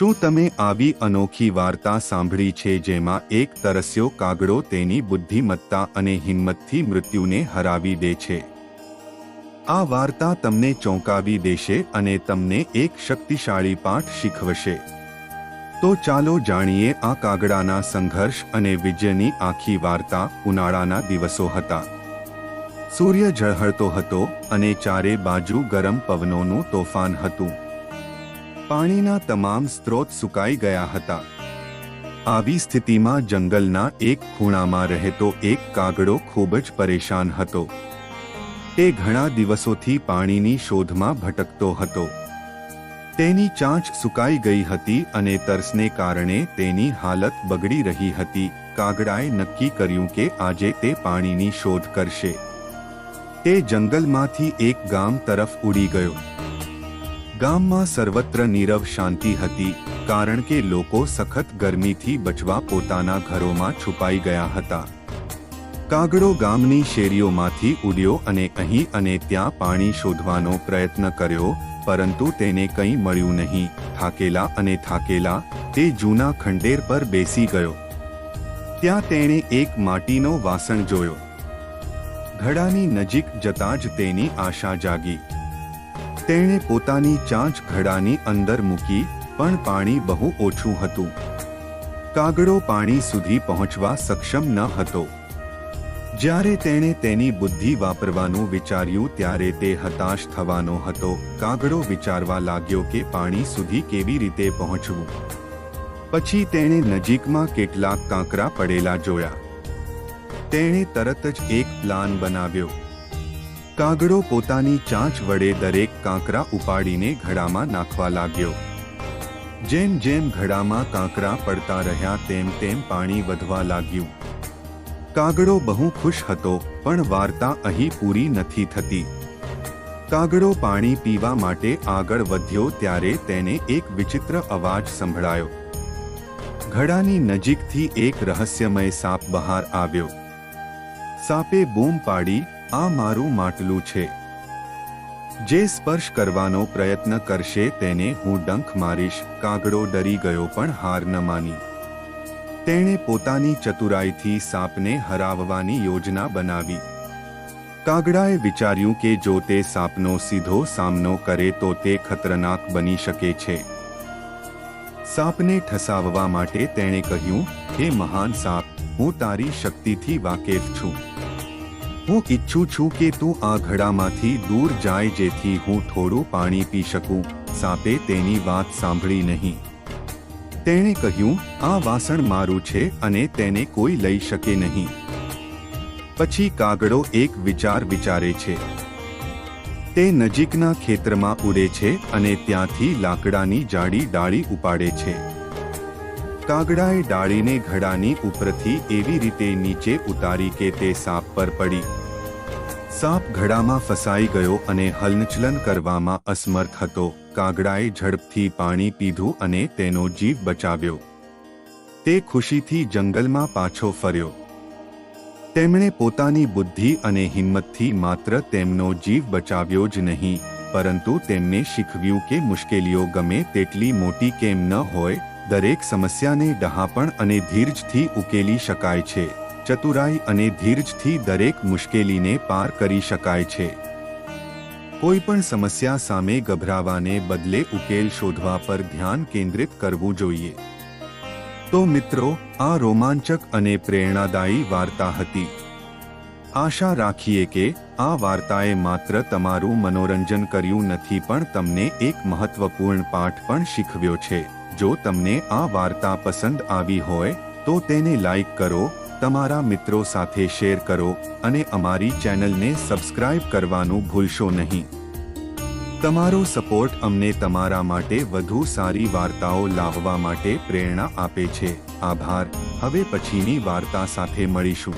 શું તમે આવી અનોખી વાર્તા સાંભળી છે જેમાં એક તરસ્યો કાગડો તેની બુદ્ધિમત્તા અને હિંમતથી મૃત્યુને હરાવી દે છે? આ વાર્તા તમને ચોંકાવી દેશે અને તમને એક શક્તિશાળી પાઠ શીખવશે. તો ચાલો જાણીએ આ કાગડાના સંઘર્ષ અને વિજયની આખી વાર્તા ઉનાળાના દિવસો હતા. સૂર્ય ઝળહળતો હતો અને ચારે બાજુ ગરમ પવનોનું તોફાન હતું. પાણીના તમામ સ્ત્રોત સુકાઈ ગયા હતા. આવી સ્થિતિમાં જંગલના એક ખૂણામાં રહેતો એક કાગડો ખૂબ જ પરેશાન હતો. તે ઘણા દિવસોથી પાણીની શોધમાં ભટકતો હતો. તેની ચાંચ સુકાઈ ગઈ હતી અને તરસને કારણે તેની હાલત બગડી રહી હતી. કાગડાએ નક્કી કર્યું કે આજે તે પાણીની શોધ કરશે. તે જંગલમાંથી એક ગામ તરફ ઉડી ગયો. ગામમાં સર્વત્ર નીરવ શાંતિ હતી, કારણ કે લોકો સખત ગરમીથી બચવા પોતાના ઘરોમાં છુપાઈ ગયા હતા. કાગડો ગામની શેરીઓમાંથી ઉડ્યો અને અહીં અને ત્યાં પાણી શોધવાનો પ્રયત્ન કર્યો, પરંતુ તેને કંઈ મળ્યું નહીં, થાકેલા અને થાકેલા, તે જૂના ખંડેર પર બેસી ગયો. ત્યાં તેણે એક માટીનો વાસણ જોયો. ઘડાની નજીક જતા જ તેની આશા જાગી. તેણે પોતાની ચાંચ ઘડાની અંદર મૂકી પણ પાણી બહુ ઓછું હતું. કાગડો પાણી સુધી પહોંચવા સક્ષમ ન હતો. જ્યારે તેણે તેની બુદ્ધિ વાપરવાનું વિચાર્યું ત્યારે તે હતાશ થવાનો હતો. કાગડો વિચારવા લાગ્યો કે પાણી સુધી કેવી રીતે પહોંચવું. પછી તેણે નજીકમાં કેટલાક કાંકરા પડેલા જોયા. તેણે તરત જ એક પ્લાન બનાવ્યો. કાગડો પોતાની ચાંચ વડે દરેક કાંકરા ઉપાડીને ઘડામાં નાખવા લાગ્યો. જેમ જેમ ઘડામાં કાંકરા પડતા રહ્યા તેમ તેમ પાણી વધવા લાગ્યું. કાગડો બહુ ખુશ હતો, પણ વાર્તા અહીં પૂરી નથી થતી. કાગડો પાણી પીવા માટે આગળ વધ્યો ત્યારે તેને એક વિચિત્ર અવાજ સંભળાયો. ઘડાની નજીકથી એક રહસ્યમય સાપ બહાર આવ્યો. સાપે બૂમ પાડી આ મારું માટલું છે. જે સ્પર્શ કરવાનો પ્રયત્ન કરશે તેને હું ડંખ મારીશ, કાગડો ડરી ગયો પણ હાર ન માની. તેણે પોતાની ચતુરાઈથી સાપને હરાવવાની યોજના બનાવી. કાગડાએ વિચાર્યું કે જો તે સાપનો સીધો સામનો કરે તો તે ખતરનાક બની શકે છે. સાપને ઠસાવવા માટે તેણે કહ્યું, હે મહાન સાપ, હું તારી શક્તિથી વાકેફ છું. હું ઈચ્છું છું કે તું આ ઘડામાંથી દૂર જાય જેથી હું થોડું પાણી પી શકું. સાપે તેની વાત સાંભળી નહીં. તેણે કહ્યું, આ વાસણ મારું છે અને તેને કોઈ લઈ શકે નહીં. પછી કાગડો એક વિચાર વિચારે છે. તે નજીકના ખેતરમાં ઉડે છે અને ત્યાંથી લાકડાની જાડી ડાળી ઉપાડે છે. કાગડાએ ડાળીને ઘડાની ઉપરથી એવી રીતે નીચે ઉતારી કે તે સાપ પર પડી. સાપ ઘડામાં ફસાઈ ગયો અને હલનચલન કરવામાં અસમર્થ હતો. કાગડાએ ઝડપથી પાણી પીધું અને તેનો જીવ બચાવ્યો. તે ખુશીથી જંગલમાં પાછો ફર્યો. તેમણે પોતાની બુદ્ધિ અને હિંમતથી માત્ર તેમનો જીવ બચાવ્યો જ નહીં, પરંતુ તેમને શીખવ્યું કે મુશ્કેલીઓ ગમે તેટલી મોટી કેમ ન હોય દરેક સમસ્યાને ડહાપણ અને ધીરજથી ઉકેલી શકાય છે. ચતુરાઈ અને ધીરજથી દરેક મુશ્કેલીને પાર કરી શકાય છે. કોઈ પણ સમસ્યા સામે ગભરાવાને બદલે ઉકેલ શોધવા પર ધ્યાન કેન્દ્રિત કરવું જોઈએ. તો મિત્રો, આ રોમાંચક અને પ્રેરણાદાયી વાર્તા હતી. આશા રાખીએ કે આ વાર્તાએ માત્ર તમારું મનોરંજન કર્યું નથી પણ તમને એક મહત્વપૂર્ણ પાઠ પણ શીખવ્યો છે. જો તમને આ વાર્તા પસંદ આવી હોય, તો તેને લાઈક કરો, તમારા મિત્રો સાથે શેર કરો અને અમારી ચેનલને સબસ્ક્રાઇબ કરવાનું ભૂલશો નહીં. તમારો સપોર્ટ અમને તમારા માટે વધુ સારી વાર્તાઓ લાવવા માટે પ્રેરણા આપે છે. આભાર. હવે પછીની વાર્તા સાથે મળીશું.